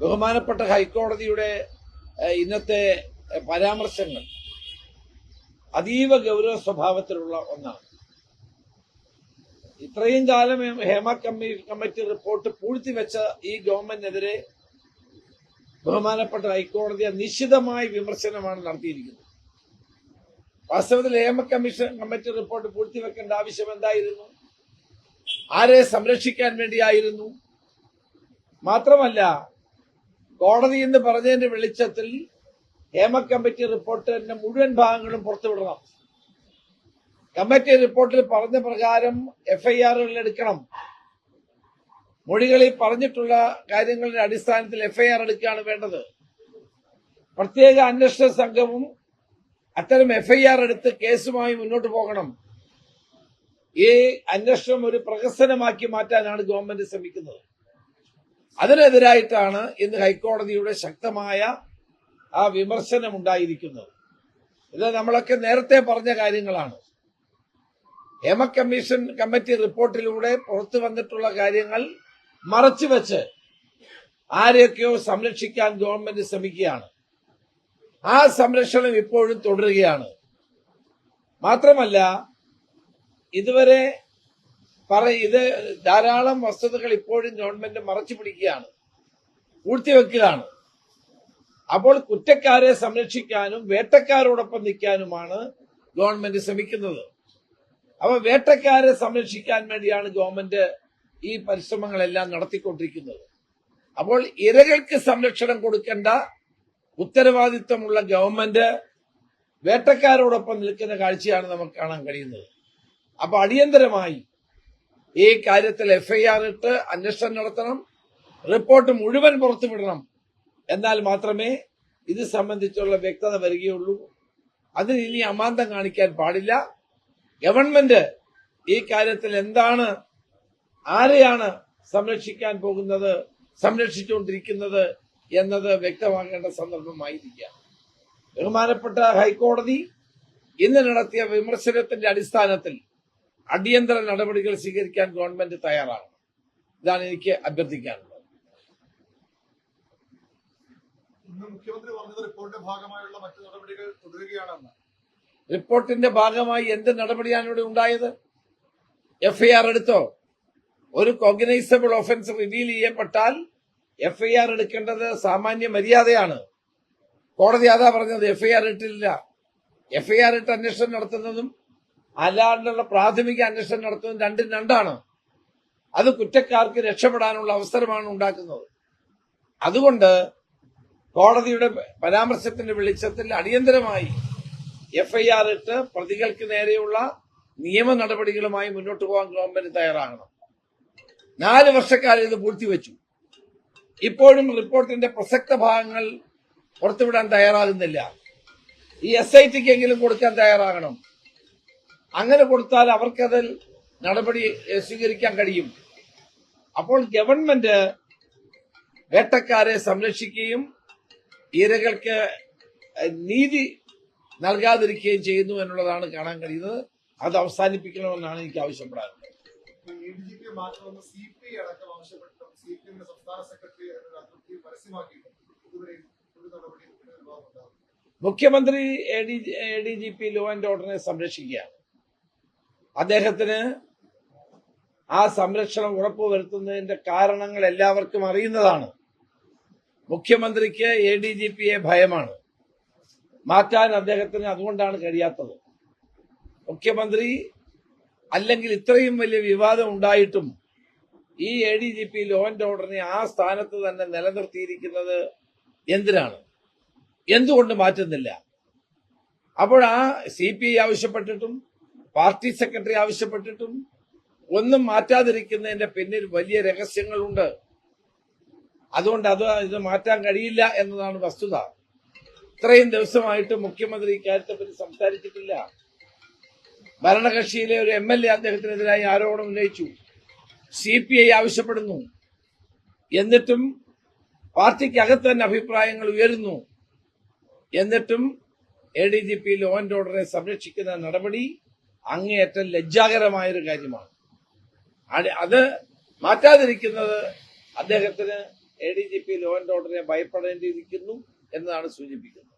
ബഹുമാനപ്പെട്ട ഹൈക്കോടതിയുടെ ഇന്നത്തെ പരാമർശങ്ങൾ അതീവ ഗൗരവ സ്വഭാവത്തിലുള്ള ഒന്നാണ്. ഇത്രയും കാലം ഹേമ കമ്മി കമ്മിറ്റി റിപ്പോർട്ട് പൂഴ്ത്തിവെച്ച ഈ ഗവൺമെന്റിനെതിരെ ബഹുമാനപ്പെട്ട ഹൈക്കോടതി നിശ്ചിതമായ വിമർശനമാണ് നടത്തിയിരിക്കുന്നത്. വാസ്തവത്തിൽ ഹേമ കമ്മീഷൻ കമ്മിറ്റി റിപ്പോർട്ട് പൂഴ്ത്തിവെക്കേണ്ട ആവശ്യം എന്തായിരുന്നു? ആരെ സംരക്ഷിക്കാൻ വേണ്ടിയായിരുന്നു? മാത്രമല്ല കോടതി എന്ന് പറഞ്ഞതിന്റെ വെളിച്ചത്തിൽ ഹേമ കമ്മിറ്റി റിപ്പോർട്ടിന്റെ മുഴുവൻ ഭാഗങ്ങളും പുറത്തുവിടണം. കമ്മിറ്റി റിപ്പോർട്ടിൽ പറഞ്ഞ പ്രകാരം എഫ്ഐആറുകൾ എടുക്കണം. മൊഴികളിൽ പറഞ്ഞിട്ടുള്ള കാര്യങ്ങളുടെ അടിസ്ഥാനത്തിൽ എഫ്ഐആർ എടുക്കുകയാണ് വേണ്ടത്. പ്രത്യേക അന്വേഷണ സംഘവും അത്തരം എഫ്ഐആർ എടുത്ത് കേസുമായി മുന്നോട്ട് പോകണം. ഈ അന്വേഷണം ഒരു പ്രഹസനമാക്കി മാറ്റാനാണ് ഗവൺമെന്റ് ശ്രമിക്കുന്നത്. അതിനെതിരായിട്ടാണ് ഇന്ന് ഹൈക്കോടതിയുടെ ശക്തമായ ആ വിമർശനം ഉണ്ടായിരിക്കുന്നത് ഇത് നമ്മളൊക്കെ നേരത്തെ പറഞ്ഞ കാര്യങ്ങളാണ്. ഹേമ കമ്മീഷൻ കമ്മിറ്റി റിപ്പോർട്ടിലൂടെ പുറത്തു വന്നിട്ടുള്ള കാര്യങ്ങൾ മറച്ചുവെച്ച് ആരെയൊക്കെയോ സംരക്ഷിക്കാൻ ഗവൺമെന്റ് ശ്രമിക്കുകയാണ്. ആ സംരക്ഷണം ഇപ്പോഴും തുടരുകയാണ്. മാത്രമല്ല ഇതുവരെ പറ ഇത് ധാരാളം വസ്തുതകൾ ഇപ്പോഴും ഗവൺമെന്റ് മറച്ചു പിടിക്കുകയാണ് പൂഴ്ത്തിവെക്കുകയാണ്. അപ്പോൾ കുറ്റക്കാരെ സംരക്ഷിക്കാനും വേട്ടക്കാരോടൊപ്പം നിൽക്കാനുമാണ് ഗവൺമെന്റ് ശ്രമിക്കുന്നത്. അപ്പൊ വേട്ടക്കാരെ സംരക്ഷിക്കാൻ വേണ്ടിയാണ് ഗവൺമെന്റ് ഈ പരിശ്രമങ്ങളെല്ലാം നടത്തിക്കൊണ്ടിരിക്കുന്നത്. അപ്പോൾ ഇരകൾക്ക് സംരക്ഷണം കൊടുക്കേണ്ട ഉത്തരവാദിത്വമുള്ള ഗവൺമെന്റ് വേട്ടക്കാരോടൊപ്പം നിൽക്കുന്ന കാഴ്ചയാണ് നമുക്ക് കാണാൻ കഴിയുന്നത്. അപ്പൊ അടിയന്തരമായി ഈ കാര്യത്തിൽ എഫ്ഐആർ ഇട്ട് അന്വേഷണം നടത്തണം. റിപ്പോർട്ട് മുഴുവൻ പുറത്തുവിടണം. എന്നാൽ മാത്രമേ ഇത് സംബന്ധിച്ചുള്ള വ്യക്തത വരികയുള്ളൂ. അതിന് ഇനി അമാന്തം കാണിക്കാൻ പാടില്ല. ഗവൺമെന്റ് ഈ കാര്യത്തിൽ എന്താണ് ആരെയാണ് സംരക്ഷിക്കാൻ പോകുന്നത് സംരക്ഷിച്ചുകൊണ്ടിരിക്കുന്നത് എന്നത് വ്യക്തമാക്കേണ്ട സന്ദർഭമായിരിക്കാം. ബഹുമാനപ്പെട്ട ഹൈക്കോടതി ഇന്ന് നടത്തിയ വിമർശനത്തിന്റെ അടിസ്ഥാനത്തിൽ അടിയന്തര നടപടികൾ സ്വീകരിക്കാൻ ഗവൺമെന്റ് തയ്യാറാണ്. ഇതാണ് എനിക്ക് അഭ്യർത്ഥിക്കാനുള്ളത്. മുഖ്യമന്ത്രി പറഞ്ഞത് റിപ്പോർട്ടിന്റെ ഭാഗമായുള്ള മറ്റു നടപടികൾ തുടരുകയാണെന്ന്. റിപ്പോർട്ടിന്റെ ഭാഗമായി എന്ത് നടപടിയാണ് ഇവിടെ ഉണ്ടായത്? എഫ്ഐആർ എടുത്തോ? ഒരു കോഗ്നൈസബിൾ ഒഫൻസ് റിവീൽ ചെയ്യപ്പെട്ടാൽ എഫ്ഐആർ എടുക്കേണ്ടത് സാമാന്യ മര്യാദയാണ്. കോടതി അതാ പറഞ്ഞത് എഫ്ഐആർ ഇട്ടില്ല. എഫ്ഐആർ ഇട്ട് അന്വേഷണം നടത്തുന്നതും അല്ലാണ്ടുള്ള പ്രാഥമിക അന്വേഷണം നടത്തുന്നത് രണ്ടും രണ്ടാണ്. അത് കുറ്റക്കാർക്ക് രക്ഷപ്പെടാനുള്ള അവസരമാണ് ഉണ്ടാക്കുന്നത്. അതുകൊണ്ട് കോടതിയുടെ പരാമർശത്തിന്റെ വെളിച്ചത്തിൽ അടിയന്തരമായി എഫ്ഐആർ ഇട്ട് പ്രതികൾക്ക് നേരെയുള്ള നിയമ നടപടികളുമായി മുന്നോട്ട് പോകാൻ ഗവൺമെന്റ് തയ്യാറാകണം. നാല് വർഷക്കാലം ഇത് പൂഴ്ത്തിവെച്ചു. ഇപ്പോഴും റിപ്പോർട്ടിന്റെ പ്രസക്ത ഭാഗങ്ങൾ പുറത്തുവിടാൻ തയ്യാറാകുന്നില്ല. ഈ എസ് ഐ ടിക്ക് എങ്കിലും കൊടുക്കാൻ തയ്യാറാകണം. അങ്ങനെ കൊടുത്താൽ അവർക്കതിൽ നടപടി സ്വീകരിക്കാൻ കഴിയും. അപ്പോൾ ഗവൺമെന്റ് വേട്ടക്കാരെ സംരക്ഷിക്കുകയും ഇരകൾക്ക് നീതി നൽകാതിരിക്കുകയും ചെയ്യുന്നു എന്നുള്ളതാണ് കാണാൻ കഴിയുന്നത്. അത് അവസാനിപ്പിക്കണമെന്നാണ് എനിക്ക് ആവശ്യപ്പെടാറുള്ളത് മുഖ്യമന്ത്രി A D G P law and ഓർഡറിനെ സംരക്ഷിക്കുകയാണ്. അദ്ദേഹത്തിന് ആ സംരക്ഷണം ഉറപ്പുവരുത്തുന്നതിന്റെ കാരണങ്ങൾ എല്ലാവർക്കും അറിയുന്നതാണ്. മുഖ്യമന്ത്രിക്ക് എ ഡി ജി പിയെ ഭയമാണ്. മാറ്റാൻ അദ്ദേഹത്തിന് അതുകൊണ്ടാണ് കഴിയാത്തത്. മുഖ്യമന്ത്രി അല്ലെങ്കിൽ ഇത്രയും വലിയ വിവാദം ഉണ്ടായിട്ടും ഈ A D G P law and ഓർഡറിനെ ആ സ്ഥാനത്ത് തന്നെ നിലനിർത്തിയിരിക്കുന്നത് എന്തിനാണ്? എന്തുകൊണ്ട് മാറ്റുന്നില്ല? അപ്പോൾ ആ സി പി ഐ ആവശ്യപ്പെട്ടിട്ടും പാർട്ടി സെക്രട്ടറി ആവശ്യപ്പെട്ടിട്ടും ഒന്നും മാറ്റാതിരിക്കുന്നതിന്റെ പിന്നിൽ വലിയ രഹസ്യങ്ങളുണ്ട്. അതുകൊണ്ട് അത് ഇത് മാറ്റാൻ കഴിയില്ല എന്നതാണ് വസ്തുത. ഇത്രയും ദിവസമായിട്ട് മുഖ്യമന്ത്രി ഇക്കാര്യത്തെ പറ്റി സംസാരിച്ചിട്ടില്ല. ഭരണകക്ഷിയിലെ ഒരു എം എൽ എ അദ്ദേഹത്തിനെതിരായി ആരോപണം ഉന്നയിച്ചു. സി പി ഐ ആവശ്യപ്പെടുന്നു. എന്നിട്ടും പാർട്ടിക്കകത്ത് തന്നെ അഭിപ്രായങ്ങൾ ഉയരുന്നു. എന്നിട്ടും A D G P law and ഓർഡറെ സംരക്ഷിക്കുന്ന നടപടി അങ്ങേയറ്റം ലജ്ജാകരമായൊരു കാര്യമാണ്. അത് മാറ്റാതിരിക്കുന്നത് അദ്ദേഹത്തിന് A D G P law and ഓർഡറിനെ ഭയപ്പെടേണ്ടിയിരിക്കുന്നു എന്നതാണ് സൂചിപ്പിക്കുന്നത്.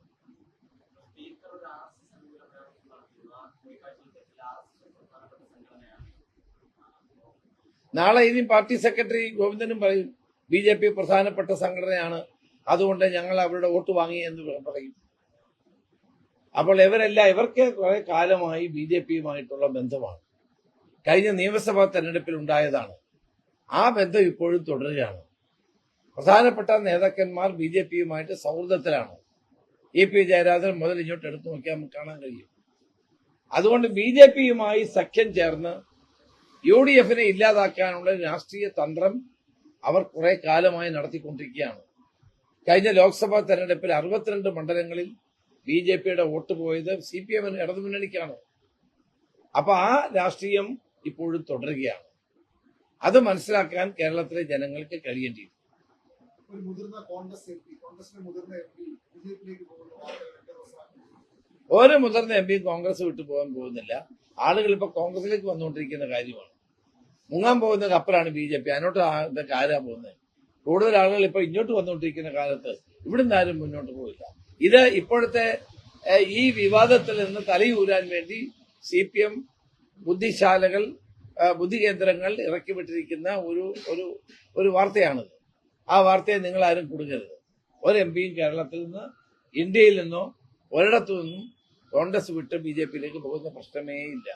നാളെ ഇനി പാർട്ടി സെക്രട്ടറി ഗോവിന്ദനും പറയും ബി ജെ പി പ്രധാനപ്പെട്ട സംഘടനയാണ്. അതുകൊണ്ട് ഞങ്ങൾ അവരുടെ വോട്ട് വാങ്ങി എന്ന് പറയും. അപ്പോൾ ഇവരെല്ലാം ഇവർക്ക് കുറെ കാലമായി ബി ജെ പിയുമായിട്ടുള്ള ബന്ധമാണ്. കഴിഞ്ഞ നിയമസഭാ തെരഞ്ഞെടുപ്പിൽ ഉണ്ടായതാണ് ആ ബന്ധം ഇപ്പോഴും തുടരുകയാണ്. പ്രധാനപ്പെട്ട നേതാക്കന്മാർ ബി ജെ പിയുമായിട്ട് സൗഹൃദത്തിലാണ്. ഇ പി ജയരാജൻ മുതൽ ഇങ്ങോട്ട് എടുത്തു നോക്കിയാൽ നമുക്ക് കാണാൻ കഴിയും. അതുകൊണ്ട് ബി ജെ പിയുമായി സഖ്യം ചേർന്ന് യു ഡി എഫിനെ ഇല്ലാതാക്കാനുള്ള രാഷ്ട്രീയ തന്ത്രം അവർ കുറെ കാലമായി നടത്തിക്കൊണ്ടിരിക്കുകയാണ്. കഴിഞ്ഞ ലോക്സഭാ തെരഞ്ഞെടുപ്പിൽ അറുപത്തിരണ്ട് മണ്ഡലങ്ങളിൽ ബി ജെ പിയുടെ വോട്ട് പോയത് സി പി എമ്മിന് ഇടതുമുന്നണിക്കാണ് അപ്പൊ ആ രാഷ്ട്രീയം ഇപ്പോഴും തുടരുകയാണ്. അത് മനസ്സിലാക്കാൻ കേരളത്തിലെ ജനങ്ങൾക്ക് കഴിയേണ്ടിയിരുന്നു ഒരു മുതിർന്ന കോൺഗ്രസ് എം പി കോൺഗ്രസിന്റെ മുതിർന്ന എം മുതിർന്ന എം പിയും കോൺഗ്രസ് വിട്ടു പോകാൻ പോകുന്നില്ല. ആളുകൾ ഇപ്പൊ കോൺഗ്രസിലേക്ക് വന്നുകൊണ്ടിരിക്കുന്ന കാര്യമാണ്. മുങ്ങാൻ പോകുന്ന കപ്പലാണ് ബി ജെ പി. അതിനോട്ട് ആരാ പോകുന്നത്? കൂടുതൽ ആളുകൾ ഇപ്പൊ ഇങ്ങോട്ട് വന്നുകൊണ്ടിരിക്കുന്ന കാലത്ത് ഇവിടുന്ന് ആരും മുന്നോട്ട് പോയില്ല ഇത് ഇപ്പോഴത്തെ ഈ വിവാദത്തിൽ നിന്ന് തലയൂരാൻ വേണ്ടി സി പി എം ബുദ്ധിശാലകൾ ബുദ്ധികേന്ദ്രങ്ങൾ ഇറക്കിവിട്ടിരിക്കുന്ന ഒരു ഒരു ഒരു വാർത്തയാണിത്. ആ വാർത്തയെ നിങ്ങൾ ആരും കൊടുക്കരുത്. ഒരു എം പിയും കേരളത്തിൽ നിന്ന് ഇന്ത്യയിൽ നിന്നോ ഒരിടത്തു നിന്നും കോൺഗ്രസ് വിട്ട് ബി ജെ പിയിലേക്ക് പോകുന്ന പ്രശ്നമേ ഇല്ല.